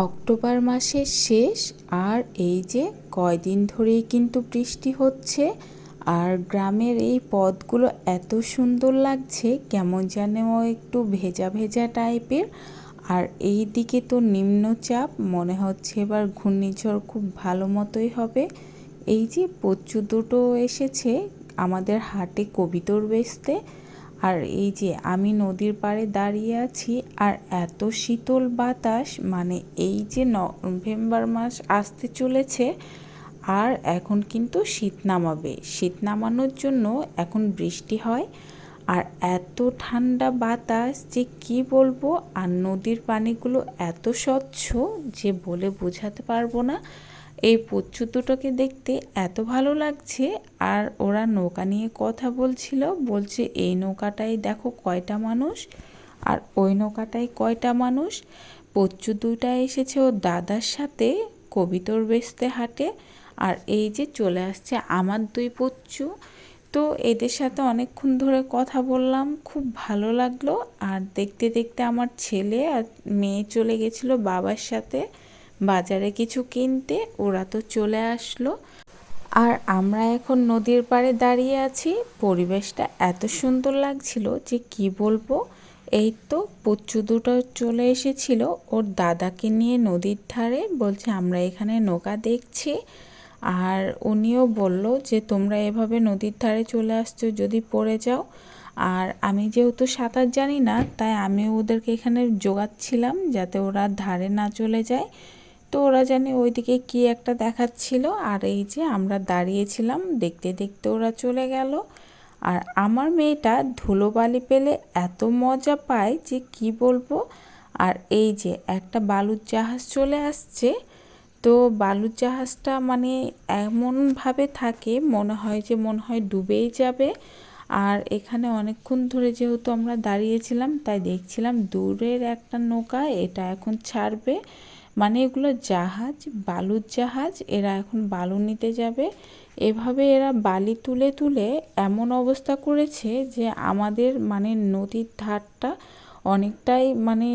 October মাসের শেষ আর এই যে কয়দিন ধরেই কিন্তু বৃষ্টি হচ্ছে, আর গ্রামের এই পথগুলো এত সুন্দর লাগছে, কেমন যেন একটু ভেজা ভেজা টাইপের। আর এই দিকে তো নিম্নচাপ, মনে হচ্ছে এবার ঘূর্ণিঝড় খুব ভালো মতোই হবে। এই যে পচ্চু দুটো এসেছে, আমাদের হাটে কবিতর বেচতে। আর এই যে আমি নদীর পাড়ে দাঁড়িয়ে আছি, আর এত শীতল বাতাস মানে এই যে নভেম্বর মাস আসতে চলেছে, আর এখন কিন্তু শীত নামাবে। শীত নামানোর জন্য এখন বৃষ্টি হয়, আর এত ঠান্ডা বাতাস যে কি বলব? আর নদীর পানিগুলো এত স্বচ্ছ যে বলে বোঝাতে পারব না। এই পচ্ছু দুটোকে দেখতে এত ভালো লাগছে, আর ওরা নৌকা নিয়ে কথা বলছিল, বলছে এই নৌকাটাই দেখো কয়টা মানুষ, আর ওই নৌকাটাই কয়টা মানুষ। পচ্ছু দুটা এসেছে ওর দাদার সাথে, কবিতর বেচতে হাটে, আর এই যে চলে আসছে আমার দুই পচ্ছু। তো এদের সাথে অনেকক্ষণ ধরে কথা বললাম, খুব ভালো লাগল, আর দেখতে দেখতে আমার ছেলে আর মেয়ে চলে গেছিল বাবার সাথে। বাজারে কিছু কিনতে ওরা তো চলে আসলো। আর আমরা এখন নদীর পাড়ে দাঁড়িয়ে আছি। পরিবেশটা এত সুন্দর লাগছিল যে কি বলব? এই তো পচ্চু দুটো চলে এসেছিল। ওর দাদাকে নিয়ে নদীর ধারে বলছে, আমরা এখানে নৌকা দেখছি। আর উনিও বলল যে, তোমরা এভাবে নদীর ধারে চলে আসছো যদি পড়ে যাও। আর আমি যেহেতু সাঁতার জানি না, তাই আমি ওদেরকে এখানে জোগাচ্ছিলাম যাতে ওরা ধারে না চলে যায়। তো ওরা জানে ওইদিকে কি একটা দেখাচ্ছিল। আর এই যে আমরা দাঁড়িয়েছিলাম, দেখতে দেখতে ওরা চলে গেল। আর আমার মেয়েটা ধুলোবালি পেলে এত মজা পায় যে কি বলব? আর এই যে একটা বালুর জাহাজ চলে আসছে। তো বালুর জাহাজটা মানে এমনভাবে থাকে, মনে হয় যে মনে হয় ডুবেই যাবে। আর এখানে অনেকক্ষণ ধরে যেহেতু আমরা দাঁড়িয়েছিলাম, তাই দেখছিলাম দূরের একটা নৌকা, এটা এখন ছাড়বে। মানে এগুলো জাহাজ, বালুর জাহাজ, এরা এখন বালু নিতে যাবে। এভাবে এরা বালি তুলে তুলে এমন অবস্থা করেছে যে আমাদের মানে নদীর ধারটা অনেকটাই মানে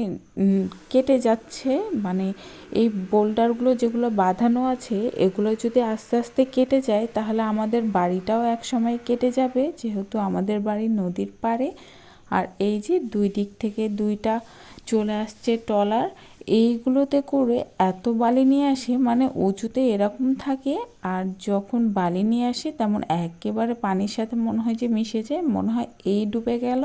কেটে যাচ্ছে। মানে এই বোল্ডারগুলো যেগুলো বাঁধানো আছে, এগুলো যদি আস্তে আস্তে কেটে যায়, তাহলে আমাদের বাড়িটাও এক সময় কেটে যাবে, যেহেতু আমাদের বাড়ি নদীর পাড়ে। আর এই যে দুই দিক থেকে দুইটা চলে আসছে টলার এইগুলোতে করে এত বালি নিয়ে আসে মানে উঁচুতে এরকম থাকে, আর যখন বালি নিয়ে আসে তেমন একেবারে পানির সাথে মনে হয় যে মিশে যায়, মনে হয় এই ডুবে গেল।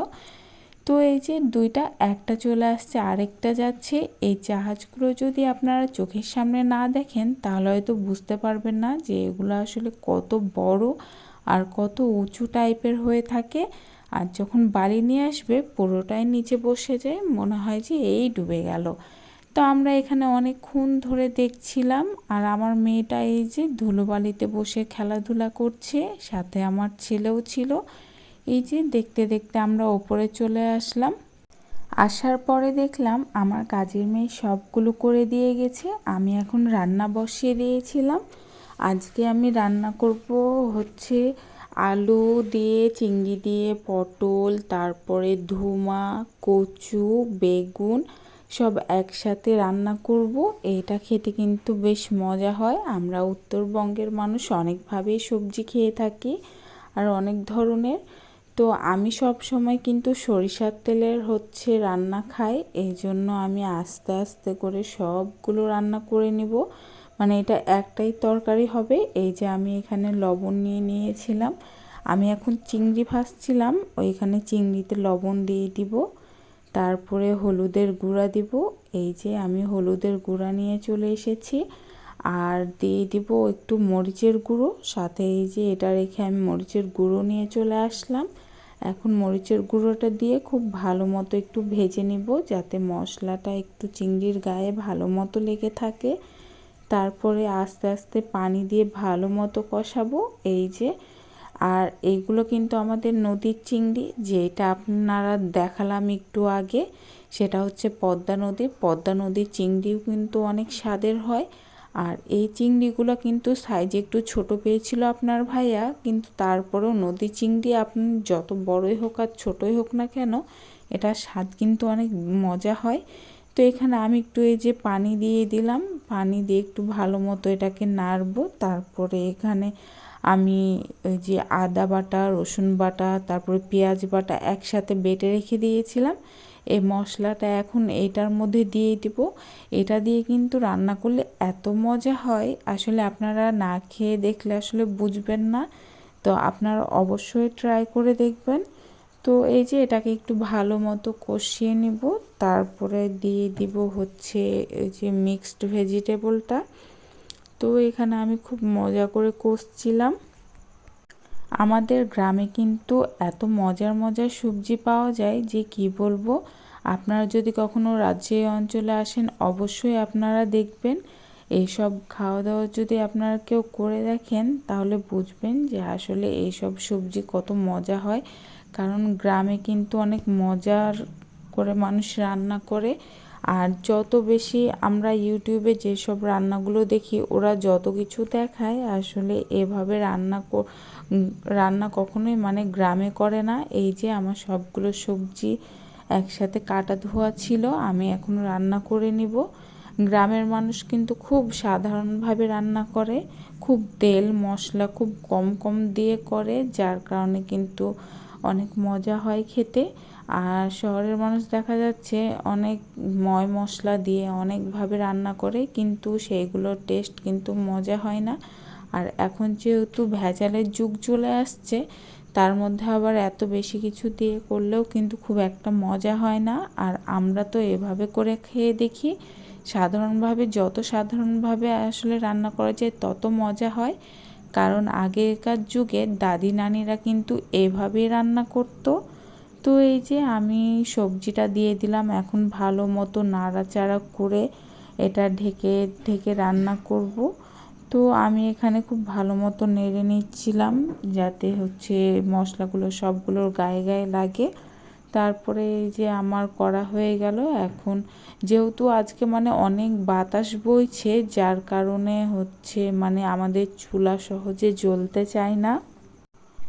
তো এই যে দুইটা, একটা চলে আসছে, আরেকটা যাচ্ছে, এই জাহাজগুলো যদি আপনারা চোখের সামনে না দেখেন, তাহলে হয়তো বুঝতে পারবেন না যে এগুলো আসলে কত বড় আর কত উঁচু টাইপের হয়ে থাকে। আর যখন বালি নিয়ে আসবে, পুরোটাই নিচে বসে যায়, মনে হয় যে এই ডুবে গেল। তো আমরা এখানে অনেকক্ষণ ধরে দেখছিলাম আর আমার মেয়েটা এই যে ধুলোবালিতে বসে খেলাধুলা করছে, সাথে আমার ছেলেও ছিল। এই যে দেখতে দেখতে আমরা ওপরে চলে আসলাম। আসার পরে দেখলাম আমার কাজের মেয়ে সবগুলো করে দিয়ে গেছে, আমি এখন রান্না বসিয়ে দিয়েছিলাম। আজকে আমি রান্না করব হচ্ছে আলু দিয়ে, চিংড়ি দিয়ে, পটল, তারপরে ধুমা, কচু, বেগুন সব একসাথে রান্না করব। এটা খেতে কিন্তু বেশ মজা হয়। আমরা উত্তরবঙ্গের মানুষ, অনেকভাবেই সবজি খেয়ে থাকি আর অনেক ধরনের। তো আমি সব সময় কিন্তু সরিষার তেলের হচ্ছে রান্না খাই। এই জন্য আমি আস্তে আস্তে করে সবগুলো রান্না করে নিব। মানে এটা একটাই তরকারি হবে। এই যে আমি এখানে লবণ নিয়ে নিয়েছিলাম। আমি এখন চিংড়ি ভাজছিলাম। ওইখানে চিংড়িতে লবণ দিয়ে দিব। তারপরে হলুদের গুঁড়া দিব। এই যে আমি হলুদের গুঁড়া নিয়ে চলে এসেছি। আর দিয়ে দিব একটু মরিচের গুঁড়ো। সাথে এই যে এটা রেখে আমি মরিচের গুঁড়ো নিয়ে চলে আসলাম। এখন মরিচের গুঁড়োটা দিয়ে খুব ভালো মতো একটু ভেজে নিব যাতে মশলাটা একটু চিংড়ির গায়ে ভালো মতো লেগে থাকে। তারপরে আস্তে আস্তে পানি দিয়ে ভালো মতো কষাবো। এই যে আর এইগুলো কিন্তু আমাদের নদীর চিংড়ি, যেটা আপনারা দেখালাম একটু আগে, সেটা হচ্ছে পদ্মা নদী। পদ্মা নদীর চিংড়িও কিন্তু অনেক স্বাদের হয়। আর এই চিংড়িগুলো কিন্তু সাইজে একটু ছোট পেয়েছিল আপনার ভাইয়া, কিন্তু তারপরেও নদী চিংড়ি আপনি যত বড়ই হোক আর ছোটোই হোক না কেন, এটা স্বাদ কিন্তু অনেক মজা হয়। তো এখানে আমি একটু এই যে পানি দিয়ে দিলাম। পানি দিয়ে একটু ভালো মতো এটাকে নাড়বো। তারপরে এখানে আমি ওই যে আদা বাটা, রসুন বাটা, তারপরে পেঁয়াজ বাটা একসাথে বেটে রেখে দিয়েছিলাম। এই মশলাটা এখন এটার মধ্যে দিয়ে দিব। এটা দিয়ে কিন্তু রান্না করলে এত মজা হয়। আসলে আপনারা না খেয়ে দেখলে আসলে বুঝবেন না। তো আপনারা অবশ্যই ট্রাই করে দেখবেন। তো এই যে এটাকে একটু ভালো মতো কষিয়ে নিব। তারপরে দিয়ে দিব হচ্ছে এই যে মিক্সড ভেজিটেবলটা। তো এখানে আমি খুব মজা করে কষছিলাম। আমাদের গ্রামে কিন্তু এত মজার মজার সবজি পাওয়া যায় যে কি বলব? আপনারা যদি কখনো রাজ্যে অঞ্চলে আসেন, অবশ্যই আপনারা দেখবেন। এইসব খাওয়া দাওয়া যদি আপনারা কেউ করে দেখেন, তাহলে বুঝবেন যে আসলে এইসব সবজি কত মজা হয়। কারণ গ্রামে কিন্তু অনেক মজার করে মানুষ রান্না করে। আর যত বেশি আমরা ইউটিউবে যেসব রান্নাগুলো দেখি, ওরা যত কিছু দেখায়, আসলে এভাবে রান্না রান্না কখনোই মানে গ্রামে করে না। এই যে আমার সবগুলো সবজি একসাথে কাটা ধোয়া ছিল, আমি এখন রান্না করে নিব। গ্রামের মানুষ কিন্তু খুব সাধারণভাবে রান্না করে, খুব তেল, মশলা খুব কম কম দিয়ে করে, যার কারণে কিন্তু অনেক মজা হয় খেতে। আর শহরের মানুষ দেখা যাচ্ছে অনেক ময় মশলা দিয়ে অনেকভাবে রান্না করে, কিন্তু সেইগুলোর টেস্ট কিন্তু মজা হয় না। আর এখন যেহেতু ভেজালের যুগ চলে আসছে, তার মধ্যে আবার এত বেশি কিছু দিয়ে করলেও কিন্তু খুব একটা মজা হয় না। আর আমরা তো এভাবে করে খেয়ে দেখি, সাধারণভাবে যত সাধারণভাবে আসলে রান্না করা যায় তত মজা হয়। কারণ আগেকার যুগে দাদি নানিরা কিন্তু এভাবেই রান্না করতো। তো এই যে আমি সবজিটা দিয়ে দিলাম, এখন ভালো মতো নাড়াচাড়া করে এটা ঢেকে ঢেকে রান্না করব। তো আমি এখানে খুব ভালো মতো নেড়ে নিচ্ছিলাম, যাতে হচ্ছে মশলাগুলো সবগুলোর গায়ে গায়ে লাগে। তারপরে এই যে আমার করা হয়ে গেল, এখন যেহেতু আজকে মানে অনেক বাতাস বইছে, যার কারণে হচ্ছে মানে আমাদের চুলা সহজে জ্বলতে চায় না।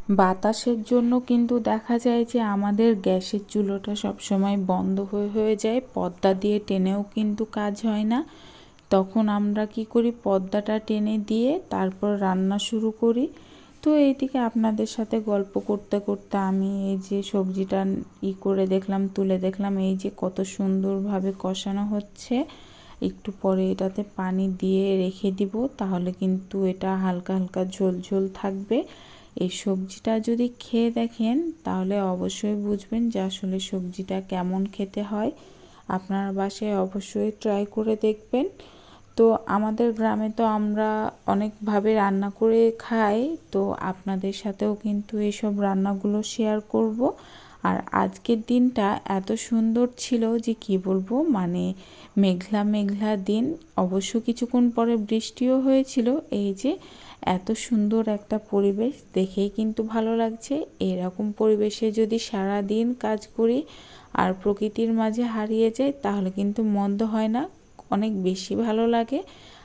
বাতাসের জন্য কিন্তু দেখা যায় যে আমাদের গ্যাসের চুলোটা সবসময় বন্ধ হয়ে হয়ে যায় পর্দা দিয়ে টেনেও কিন্তু কাজ হয় না। তখন আমরা কি করি পর্দাটা টেনে দিয়ে তারপর রান্না শুরু করি। তো এইদিকে আপনাদের সাথে গল্প করতে করতে আমি এই যে সবজিটা ই করে দেখলাম, তুলে দেখলাম, এই যে কত সুন্দরভাবে কষানো হচ্ছে। একটু পরে এটাতে পানি দিয়ে রেখে দিব, তাহলে কিন্তু এটা হালকা হালকা ঝোল ঝোল থাকবে। এই সবজিটা যদি খেয়ে দেখেন, তাহলে অবশ্যই বুঝবেন যে আসলে সবজিটা কেমন খেতে হয়। আপনার বাসায় অবশ্যই ট্রাই করে দেখবেন। তো আমাদের গ্রামে তো আমরা অনেকভাবে রান্না করে খাই, তো আপনাদের সাথেও কিন্তু এসব রান্নাগুলো শেয়ার করব। আর আজকের দিনটা এত সুন্দর ছিল যে কি বলব মানে মেঘলা মেঘলা দিন। অবশ্য কিছুক্ষণ পরে বৃষ্টিও হয়েছিল, এই যে এত সুন্দর একটা পরিবেশ দেখেই কিন্তু ভালো লাগছে। এরকম পরিবেশে যদি সারা দিন কাজ করি আর প্রকৃতির মাঝে হারিয়ে যাই, তাহলে কিন্তু মন্দ হয় না। অনেক বেশি ভালো লাগে।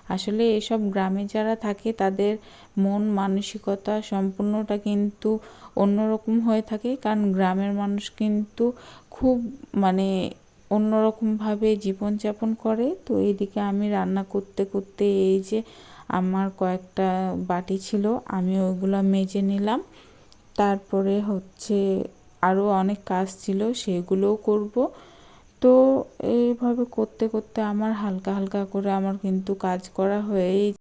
আসলে এসব গ্রামে যারা থাকে, তাদের মন মানসিকতা সম্পূর্ণটা কিন্তু অন্যরকম হয়ে থাকে। কারণ গ্রামের মানুষ কিন্তু খুব মানে অন্যরকমভাবে জীবনযাপন করে। তো এদিকে আমি রান্না করতে করতে এই যে আমার কয়েকটা বাটি ছিল, আমি ওইগুলো মেজে নিলাম। তারপরে হচ্ছে আরও অনেক কাজ ছিল, সেগুলোও করব। তো এইভাবে করতে করতে আমার হালকা হালকা করে আমার কিন্তু কাজ করা হয়েই